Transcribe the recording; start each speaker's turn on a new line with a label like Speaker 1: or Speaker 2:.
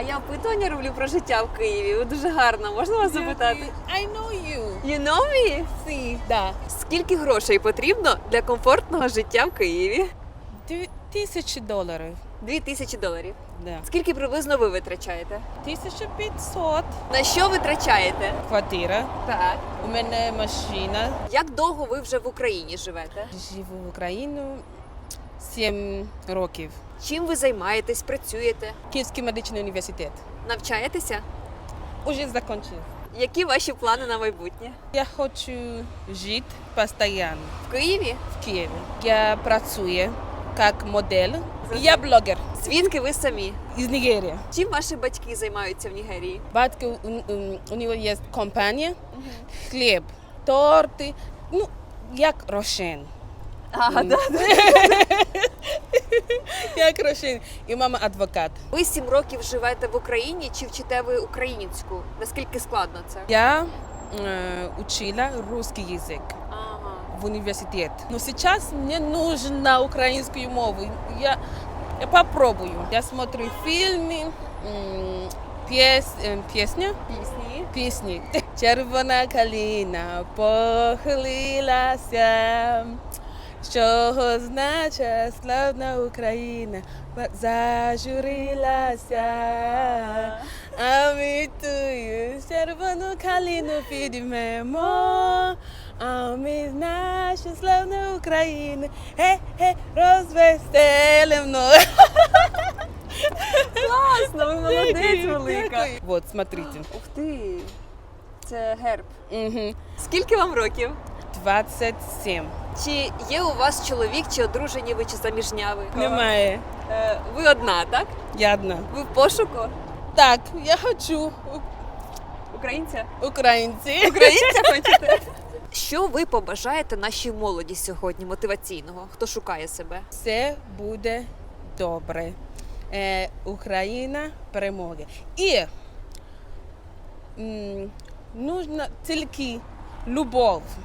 Speaker 1: А я опитування роблю про життя в Києві. Ви дуже гарно. Можна вас запитати?
Speaker 2: I know you.
Speaker 1: You know me?
Speaker 2: Sim. Да.
Speaker 1: Скільки грошей потрібно для комфортного життя в Києві?
Speaker 2: Дві тисячі доларів.
Speaker 1: Дві тисячі доларів.
Speaker 2: Да.
Speaker 1: Скільки приблизно ви витрачаєте?
Speaker 2: 1500.
Speaker 1: На що витрачаєте?
Speaker 2: Квартира.
Speaker 1: Так.
Speaker 2: У мене машина.
Speaker 1: Як довго ви вже в Україні живете?
Speaker 2: Живу в Україну 7 років.
Speaker 1: Чим ви займаєтесь, працюєте?
Speaker 2: Київський медичний університет.
Speaker 1: Навчаєтеся?
Speaker 2: Уже закончив.
Speaker 1: Які ваші плани на майбутнє?
Speaker 2: Я хочу жити постійно
Speaker 1: В Києві?
Speaker 2: в Києві. Я працюю як модель. Я блогер
Speaker 1: Звідки ви самі?
Speaker 2: із Нігерії.
Speaker 1: Чим ваші батьки займаються в Нігерії?
Speaker 2: Батько у, у, у нього є компанія, хліб, торти, ну, як рошен.
Speaker 1: А, да.
Speaker 2: Як рошен. І мама адвокат.
Speaker 1: Ви сім років живете в Україні чи вчите ви українську? Наскільки складно це?
Speaker 2: Я э, учила русский язык
Speaker 1: Ага.
Speaker 2: в университет. Но сейчас мне нужна украинскую мову. Я, я попробую. Я смотрю фильмы, м, пес, э, песню,
Speaker 1: Пісні.
Speaker 2: пісні. Червона калина похилилася. Що значить славна Україна зажурилася, а ми тую червону калину підіймемо, а ми нашу славну Україну, ге-ге, розвеселимо.
Speaker 1: Класно, ви молодець велика.
Speaker 2: Вот, смотрите.
Speaker 1: Ух ти. Це герб.
Speaker 2: Мгм.
Speaker 1: Скільки вам років?
Speaker 2: 27.
Speaker 1: Чи є у вас чоловік, чи одружені ви, чи заміжня ви?
Speaker 2: Немає.
Speaker 1: Е, Ви одна, так?
Speaker 2: Я одна.
Speaker 1: Ви в пошуку?
Speaker 2: Так, я хочу
Speaker 1: Українця?
Speaker 2: українці.
Speaker 1: Українця хочете? Що ви побажаєте нашій молоді сьогодні мотиваційного? Хто шукає себе?
Speaker 2: Все буде добре. Е, Україна переможе. І м, нужна тільки любов.